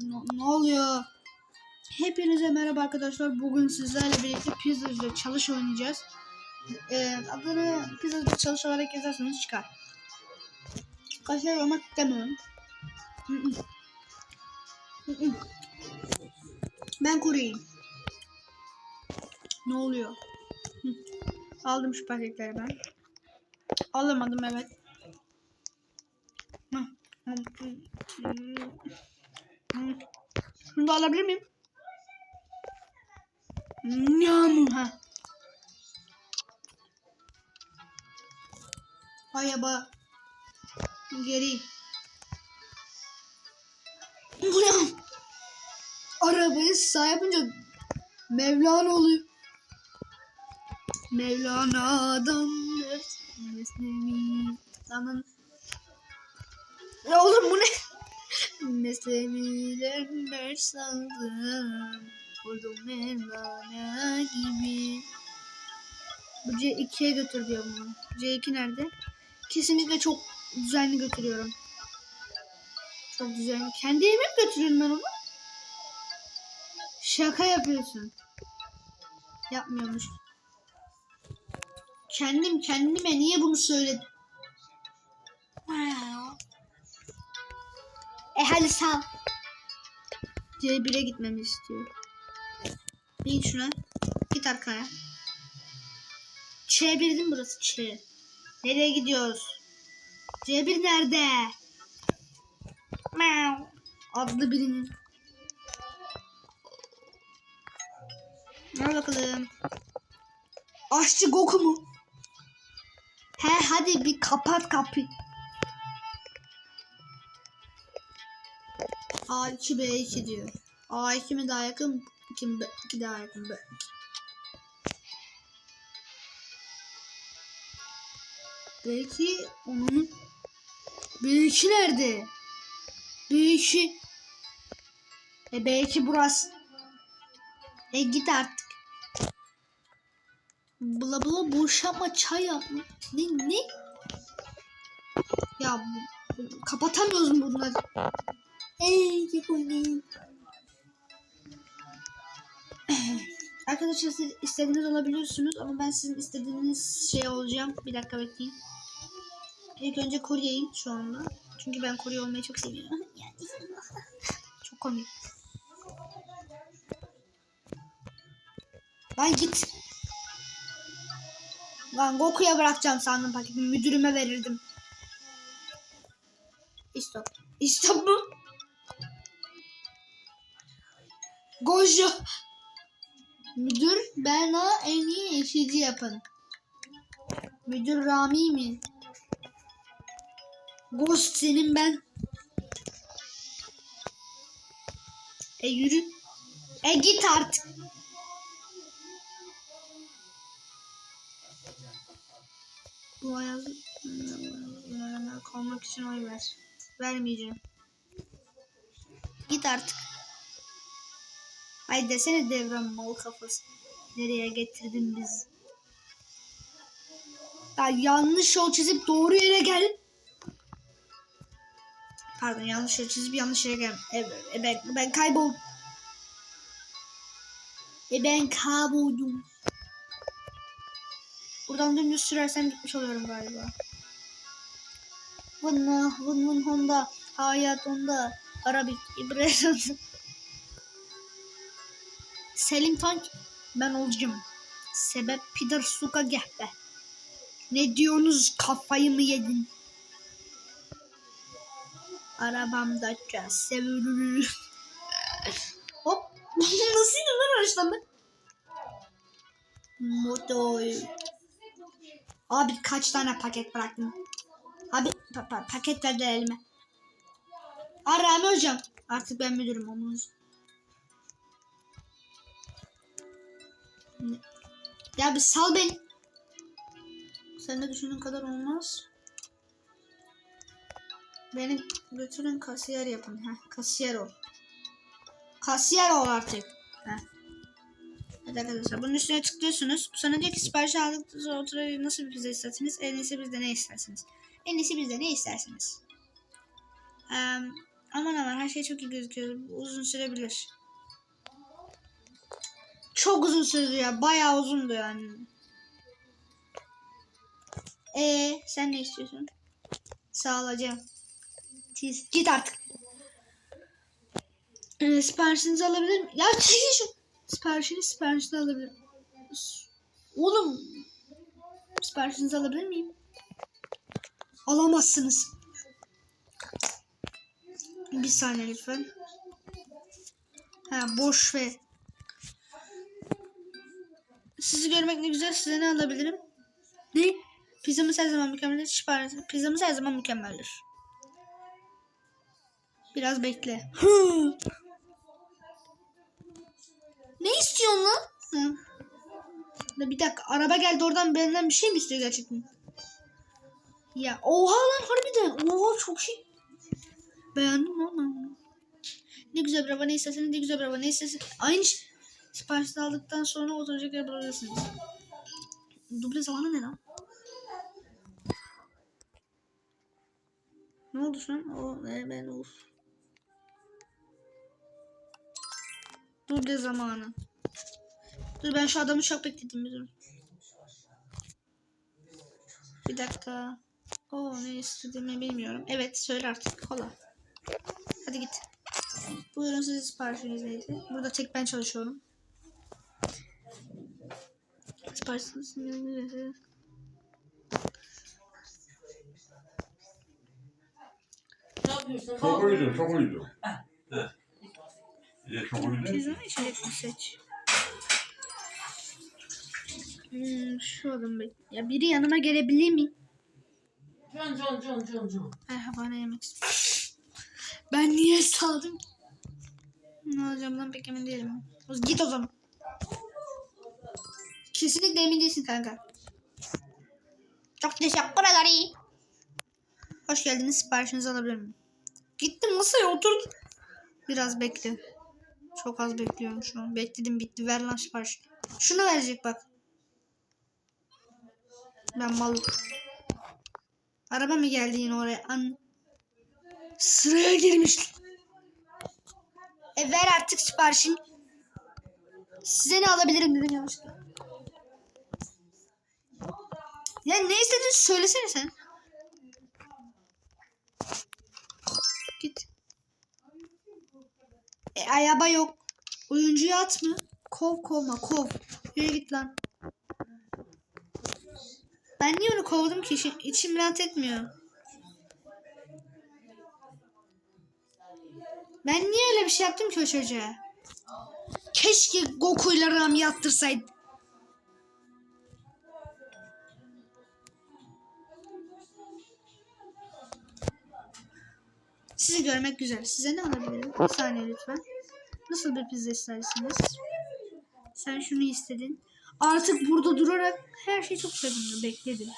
Ne, oluyor? Hepinize merhaba arkadaşlar. Bugün sizlerle birlikte Pizzacı'da çalış oynayacağız. Ee, adını Pizzacı'da çalış olarak yazarsanız çıkar. Kasiyer olmak istemiyorum. Ben kuruyayım. Ne oluyor? Aldım şu paketleri ben. Alamadım evet. Hı. Hı. Şunu da alabilir miyim? Nyam. Ha. Hay aba. Geri. Nyam. Arabayı sağ yapınca Mevlana oluyor. Mevlana'dan Mesnevi. Lan Ya oğlum bu ne? Mesnevi'den ders aldım. Oldum Mevlana gibi. Bu C2'ye götür diyor bunu. C2 nerede? Kesinlikle çok düzenli götürüyorum. Çok düzenli. Kendi evime mi ben onu? Şaka yapıyorsun. Yapmıyormuş. Kendim kendime niye bunu söyledim? E hadi sal. C1'e gitmemi istiyor. Bin şuna. Git arkaya. C1 değil mi burası? Ç. Nereye gidiyoruz? C1 nerede? Meow. Adlı birinin. Al bakalım. Aşçı Goku mu? He hadi bir kapat kapıyı. A2 B2 diyor. A2 mi daha yakın? 2 mi B2 daha yakın? B2. Belki onun B2 nerede? B2 E B2 burası. E git artık. Bula bula boşama çay yapma. Ne ne? Ya kapatamıyoruz mu bunları? Ey Kekuli. Arkadaşlar siz istediğiniz olabiliyorsunuz ama ben sizin istediğiniz şey olacağım. Bir dakika bekleyin. İlk önce kuryeyim şu anda. Çünkü ben kurye olmayı çok seviyorum. Çok komik. Lan git. Lan Goku'ya bırakacağım sandım paketi. Müdürüme verirdim. İstop. İstop mu? Gojo. Müdür bana en iyi eşici yapın. Müdür Rami mi? Ghost senin ben. E yürü. E git artık. Bu ayaz kalmak için oy ver. Vermeyeceğim. Git artık. Ay desene devran mal kafası. Nereye getirdin biz? Ya yanlış yol çizip doğru yere gel. Pardon yanlış yol çizip yanlış yere gel. E, e, ben, ben kayboldum. E ben kayboldum. Buradan dümdüz sürersem gitmiş oluyorum galiba. Vın vın vın honda. Hayat onda. Arabik İbrahim. Selim Tank ben olacağım. Sebep Peter Suka gehbe. Ne diyorsunuz kafayı mı yedin? Arabamda sevilir. Hop. Nasıl lan araçtan ben? Motor. Abi kaç tane paket bıraktım? Abi pa- pa- paket verdi elime. Arame hocam. Artık ben müdürüm onun. Ya bir sal beni. Sen de düşündüğün kadar olmaz. Beni götürün kasiyer yapın. Heh, kasiyer ol. Kasiyer ol artık. Heh. Evet arkadaşlar bunun üstüne tıklıyorsunuz. Sonra diyor ki sipariş aldıktan oturuyor nasıl bir pizza istersiniz? En iyisi bizde ne istersiniz? En iyisi bizde ne istersiniz? Eee Aman aman her şey çok iyi gözüküyor. Uzun sürebilir. Çok uzun sürdü ya. Bayağı uzundu yani. Ee, sen ne istiyorsun? Sağ ol hocam. Tiz, Git artık. Ee, siparişinizi alabilir miyim? Ya çekil şu. Siparişini siparişini alabilir S- Oğlum. Siparişinizi alabilir miyim? Alamazsınız. Bir saniye lütfen. Ha boş ver. Sizi görmek ne güzel. Size ne alabilirim? Ne? Pizzamız her zaman mükemmeldir. Sipariş. Pizzamız her zaman mükemmeldir. Biraz bekle. ne istiyorsun lan? Hı. Bir dakika araba geldi oradan benden bir şey mi istiyor gerçekten? Ya oha lan harbiden. Oha çok şey. Beğendim lan. Ne güzel bir araba ne isterseniz ne güzel bir araba ne isterseniz. Aynı şey. Siparişini aldıktan sonra oturacak yer bulabilirsiniz. Duble zamanı ne lan? Ne oldu şu an? O e, ben of. Duble zamanı. Dur ben şu adamı çok bekledim dur. Bir dakika. O ne istediğimi bilmiyorum. Evet söyle artık. Kola. Hadi git. Buyurun sizin siparişiniz neydi? Burada tek ben çalışıyorum. Ne yapıyorsun? Çok uydu, çok uydu. Ye çok. Pizza mı içecek mi seç? Hmm, şu adam bek. Ya biri yanıma gelebilir mi? Can can can can can. Merhaba ne yemek istiyorsun? Ben niye saldım? Ne alacağımdan pek emin değilim. O- Git o zaman. Kesinlikle emin değilsin kanka. Çok teşekkür ederim. Hoş geldiniz. Siparişinizi alabilir miyim? Gittim masaya oturdum. Biraz bekle. Çok az bekliyorum şu an. Bekledim bitti. Ver lan sipariş. Şunu verecek bak. Ben mal. Araba mı geldi yine oraya? An Sıraya girmiş. E ver artık siparişin. Size ne alabilirim dedim yanlışlıkla. Ya ne istediğini söylesene sen. Git. E ayaba yok. Oyuncuyu at mı? Kov kovma kov. Yürü git lan. Ben niye onu kovdum ki? İçim, içim rahat etmiyor. Ben niye öyle bir şey yaptım ki o çocuğa? Keşke Goku'yla Ram yaptırsaydım. Sizi görmek güzel. Size ne alabilirim? Bir saniye lütfen. Nasıl bir pizza istersiniz? Sen şunu istedin. Artık burada durarak her şey çok sevimli. Bekledim.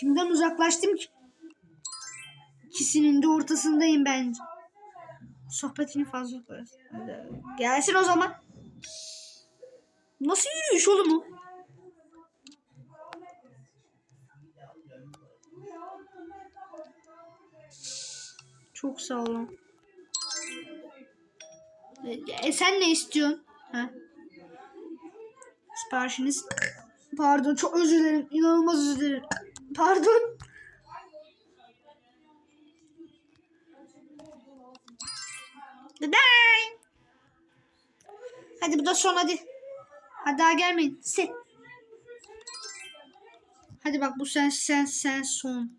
Kimden uzaklaştım ki? İkisinin de ortasındayım ben. Sohbetini fazla yaparız. Gelsin o zaman. Nasıl yürüyüş oğlum o? Çok sağ olun. E, sen ne istiyorsun? Ha? Siparişiniz. Pardon çok özür dilerim. İnanılmaz özür dilerim. Pardon. Bye. Hadi bu da son hadi. Hadi daha gelmeyin. Sen. Hadi bak bu sen sen sen son.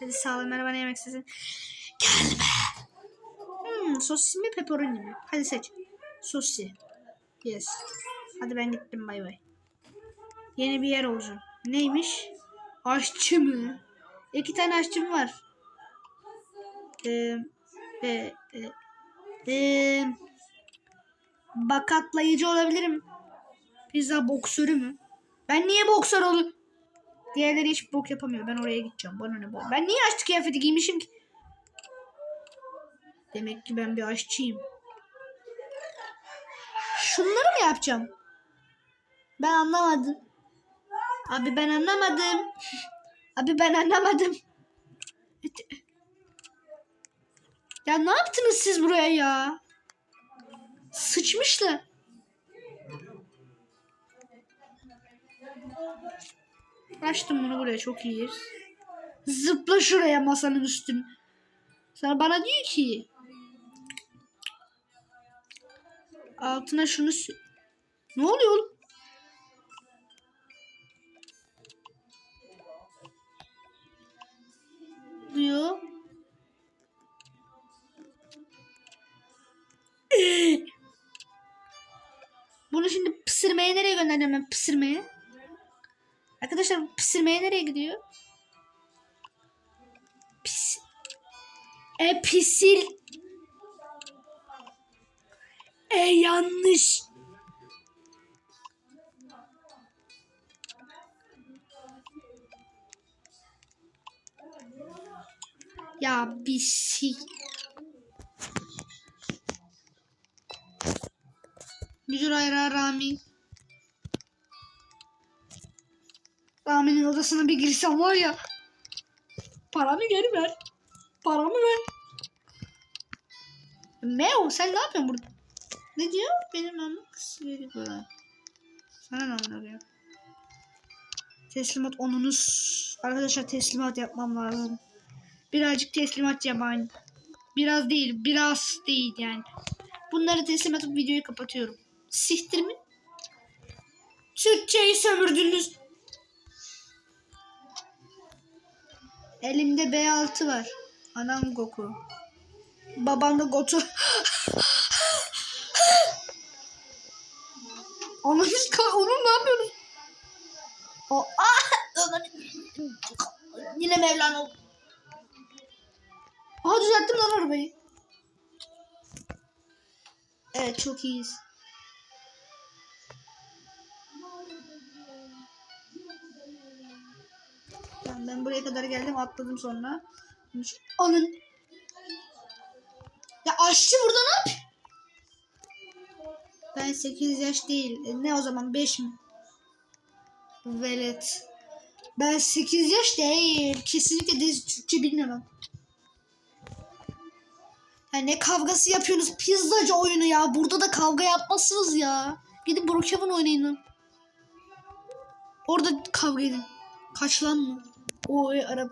Hadi sağ ol merhaba ne yemek istesin. Gelme. Hmm, sosis mi pepperoni mi? Hadi seç. Sosis. Yes. Hadi ben gittim bay bay. Yeni bir yer olacağım. Neymiş? Aşçı mı? İki tane aşçım var. Ee, e, e, ee, bakatlayıcı olabilirim. Pizza boksörü mü? Ben niye boksör olayım? Diğerleri hiç bok yapamıyor. Ben oraya gideceğim. Bana ne bok. Ben niye aşçı kıyafeti giymişim ki? Demek ki ben bir aşçıyım. Şunları mı yapacağım? Ben anlamadım. Abi ben anlamadım. Abi ben anlamadım. Ya ne yaptınız siz buraya ya? Sıçmışlar. Açtım bunu buraya çok iyi. Zıpla şuraya masanın üstüne. Sana bana diyor ki altına şunu ne oluyor oğlum? diyor. Bunu şimdi pısırmaya nereye göndereceğim ben pısırmaya? Arkadaşlar pısırmaya nereye gidiyor? Pis. E pisil. E yanlış. Ya bir şey. Müdür ayrağı Rami. Rami'nin odasına bir girsem var ya. Paramı geri ver. Paramı ver. Meo sen ne yapıyorsun burada? Ne diyor? Benim anım kısmı böyle. Sana ne anlamına Teslimat onunuz. Arkadaşlar teslimat yapmam lazım. Birazcık teslimat yapayım. Biraz değil, biraz değil yani. Bunları teslim atıp videoyu kapatıyorum. Sihtir mi? Türkçeyi sömürdünüz. Elimde B6 var. Anam Goku. Babam da Goku. Onun, onun ne yapıyorsun? O, ah, onun- yine Mevlana oldu. Aha düzelttim lan arabayı. Evet çok iyiyiz. Tamam, ben buraya kadar geldim atladım sonra. Alın. Ya aşçı burada ne yapıyor? Ben 8 yaş değil. E, Ne o zaman 5 mi? Velet. Ben 8 yaş değil. Kesinlikle de Türkçe bilmiyorum. Ya ne kavgası yapıyorsunuz pizzacı oyunu ya. Burada da kavga yapmazsınız ya. Gidin Brookhaven oynayın. Orada kavga edin. Kaç lan mı? O e Arap.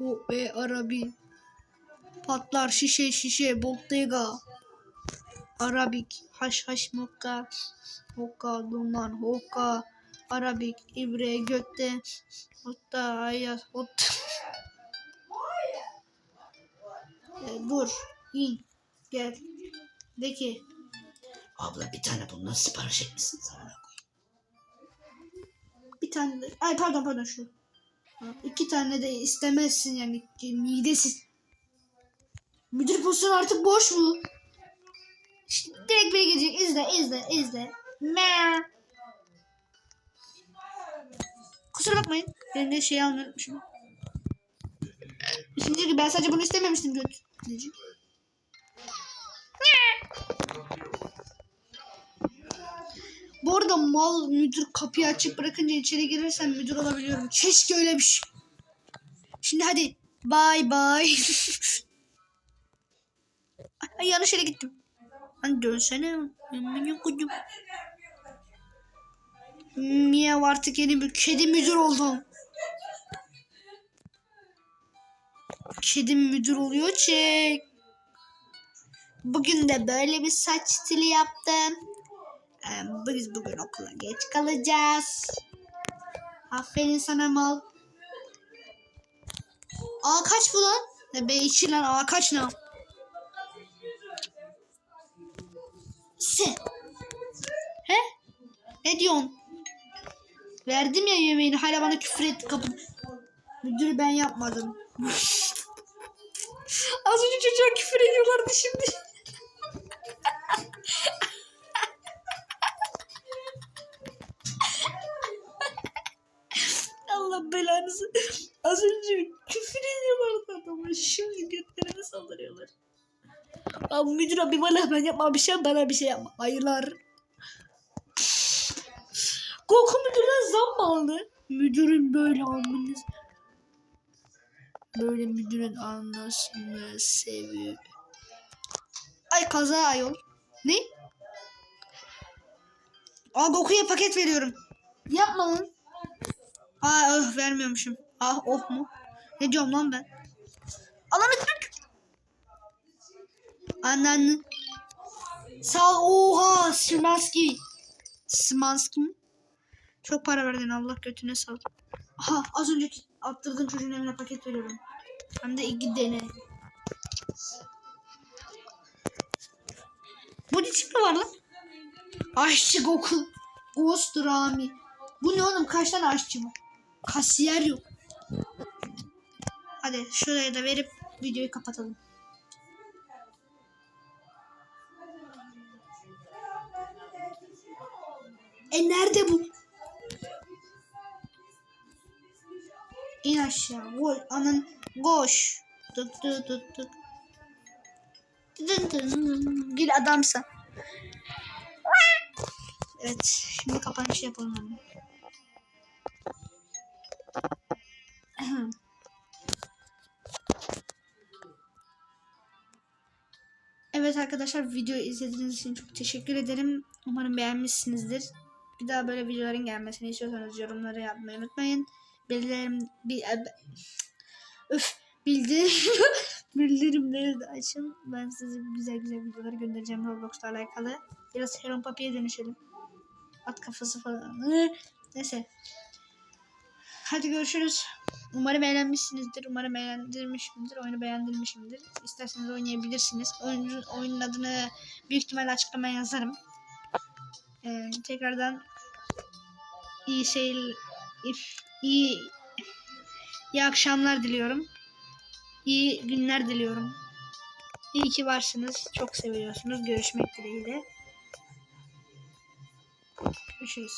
O e Arabi. Patlar şişe şişe Bottega. Arabik. Haş haş mokka. Hokka duman hokka. Arabik. ibre götte. Hotta ayas. Hotta. E, dur. in Gel. De ki. Abla bir tane bundan sipariş etmişsin sana. Bir tane de. Ay pardon pardon şu. İki tane de istemezsin yani. Midesiz. Müdür pozisyonu artık boş mu? Şimdi direkt biri gelecek. İzle izle izle. Mer. Kusura bakmayın. Ben de şey almışım. Şimdi diyor ki ben sadece bunu istememiştim göt. Diyecek. Bu arada mal müdür kapıyı açık bırakınca içeri girersem müdür olabiliyorum. Keşke öyle bir şey. Şimdi hadi. Bye bye. Yanlış yere gittim. Hani dönsene. Benim kudum. Miyav artık yeni bir kedi müdür oldum. Kedi müdür oluyor çek. Bugün de böyle bir saç stili yaptım. Ee, Biz bugün okula geç kalacağız. Aferin sana mal. A kaç bu lan? Ne be içi lan A kaç ne? Sen. He? Ne diyorsun? Verdim ya yemeğini hala bana küfür etti kapı. Müdürü ben yapmadım. Az önce çocuğa küfür ediyorlardı şimdi. Müdür abi bana ben yapma bir şey bana bir şey yapma. Hayırlar. Goku müdürden zam mı aldı? Müdürün böyle almanız. Böyle müdürün anlasını seviyor. Ay kaza ayol. Ne? Aa Goku'ya paket veriyorum. Yapma lan. Aa öh, vermiyormuşum. Ah oh mu? Ne diyorum lan ben? Ananı tük. Ananı. Sağ oha Smanski. Smanski mi? Çok para verdin Allah götüne sal. Aha az önce attırdığım çocuğun evine paket veriyorum. Hem de iki dene. Bu ne çıktı var lan? Aşçı Goku. Ghost Rami. Bu ne oğlum kaç tane aşçı var? Kasiyer yok. Hadi şuraya da verip videoyu kapatalım. Nerede bu? İn aşağı. Gol. Anan koş. Tık tık tık tık. Dın dın. Gel adamsa. Evet. Şimdi kapanış yapalım. Evet arkadaşlar videoyu izlediğiniz için çok teşekkür ederim. Umarım beğenmişsinizdir. Bir daha böyle videoların gelmesini istiyorsanız yorumları yapmayı unutmayın. Bildirim bir öf bildirim bildirimleri de açın. Ben size güzel güzel videoları göndereceğim Roblox'la alakalı. Biraz Heron Papi'ye dönüşelim. At kafası falan. Neyse. Hadi görüşürüz. Umarım eğlenmişsinizdir. Umarım eğlendirmişimdir. Oyunu beğendirmişimdir. İsterseniz oynayabilirsiniz. Oyunun, oyunun adını büyük ihtimalle açıklamaya yazarım. Ee, tekrardan iyi şey iyi iyi akşamlar diliyorum. İyi günler diliyorum. İyi ki varsınız. Çok seviyorsunuz. Görüşmek dileğiyle. Görüşürüz.